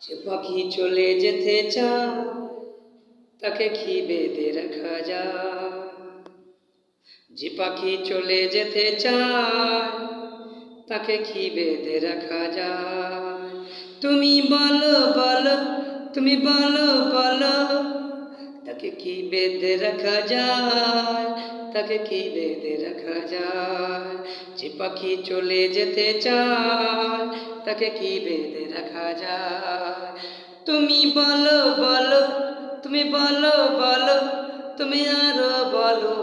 যে পাখি চলে যেতে চায়, তাকে কি বেঁধে রাখা যায়। যে পাখি চলে যেতে চায়, তাকে কি বেঁধে রাখা যায়। তুমি বলো বলো, তুমি বলো বলো। তাকে কি বেঁধে রাখা যায় তাকে কি বেঁধে রাখা যায় যে পাখি চলে যেতে চায় তাকে কি বেঁধে রাখা যায় তুমি বলো বলো তুমি বলো বলো তুমি আরও বলো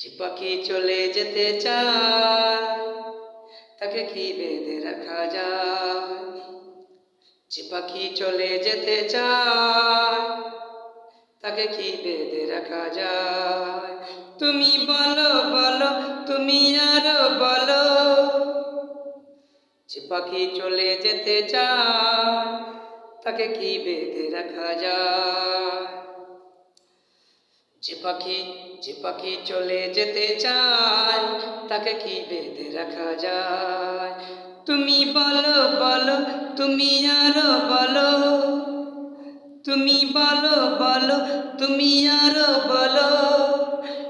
যে পাখি চলে যেতে চায় তাকে কি বেঁধে রাখা যায় যে পাখি চলে যেতে চায়, তাকে কি বেঁধে রাখা যায়? তুমি বলো বলো, তুমি আরও বলো, যে পাখি চলে যেতে চায়, তাকে কি বেঁধে রাখা যায়? যে পাখি যে পাখি চলে যেতে চায়, তাকে কি বেঁধে রাখা যায়? তুমি বলো বলো, তুমি আরও বলো। তুমি বলো বলো, তুমি আরও বলো।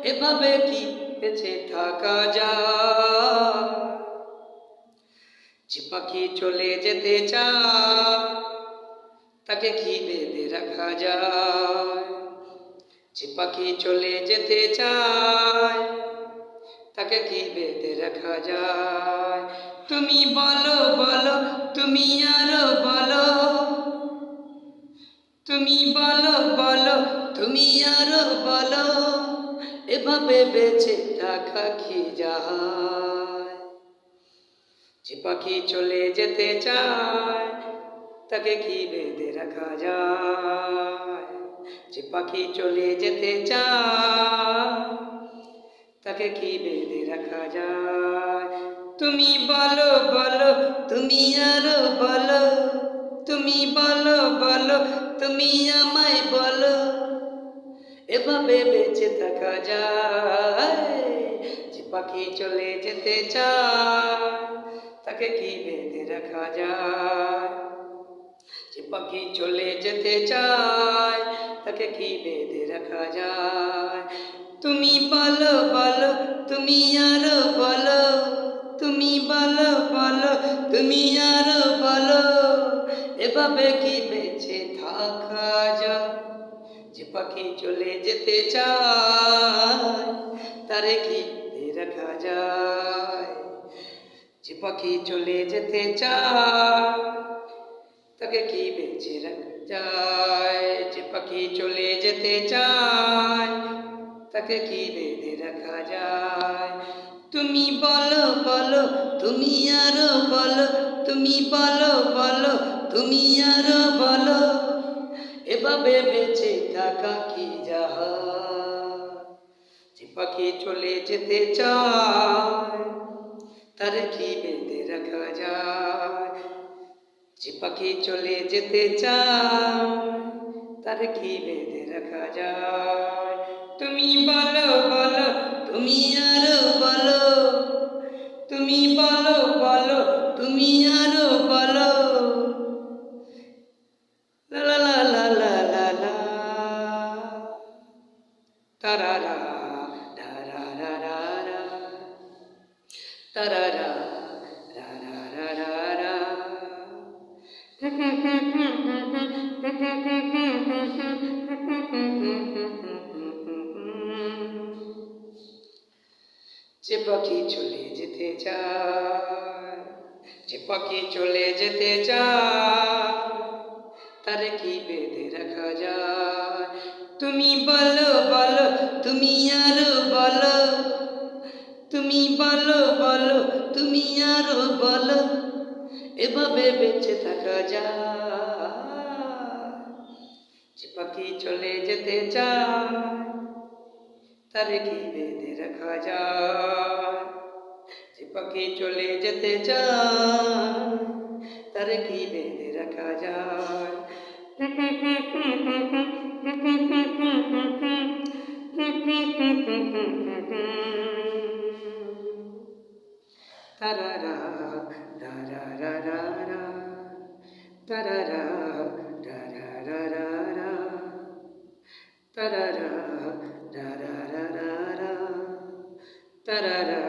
এভাবে কি বেঁচে থাকা যায়? যে পাখি চলে যেতে চায়, তাকে কি বেঁধে রাখা যায়? যে পাখি চলে যেতে চায়, তাকে কি বেঁধে রাখা যায়? তুমি বলো বলো, তুমি আরও বলো। তুমি বলো বলো, তুমি আরও বলো। এভাবে বেঁচে থাকা কি যায়? যে পাখি চলে যেতে চায়, তাকে কি বেঁধে রাখা যায়? যে পাখি চলে যেতে চায়, তাকে কি বেঁধে রাখা যায়? তুমি বলো বলো, তুমি আরও বলো, তুমি বলো বলো, তুমি আমায় বলো। এভাবে বেঁচে থাকা যায়, যে পাখি চলে যেতে চায়, তাকে কি বেঁধে রাখা যায়? যে পাখি চলে যেতে চায়, তাকে কি বেঁধে রাখা যায়? কি বেঁচে থাকা যায়? যে পাখি চলে যেতে চায়, তারে কি রাখা যায়? যে পাখি চলে যেতে চায়, তাকে কি বেঁচে রাখা যায়? যে পাখি চলে যেতে চায়, তাকে কি বেঁধে রাখা যায়? তুমি বলো বলো, তুমি আরও বলো, তুমি বলো বলো তুমি আরও বলো, এভাবে বেঁচে থাকা কি যে পাখি চলে যেতে চায়, তার কি বেঁধে রাখা যায়? যে পাখি চলে যেতে চায়, তার কি বেঁধে রাখা যায়? তুমি বলো বলো, তুমি আরও লা লা লা লা লা লা তারারা ডারারারা তারারা রারারারা যে পাখি চলে যেতে চায়, যে পাখি চলে যেতে চায়। তারে কি বেঁধে রাখা যায়? তুমি বলো বলো, তুমি আরও বলো। তুমি বলো বলো, তুমি আরও বলো। এভাবে বেঁচে থাকা যায়। যে পাখি চলে যেতে চায়, তার কি বেঁধে রাখা যায়? যে পাখি চলে যেতে চায়, তার কি বেঁধে রাখা যায়? তারারা, রারারারারা। তারারা রারারারারা, তারারা রারারারারা, তারারা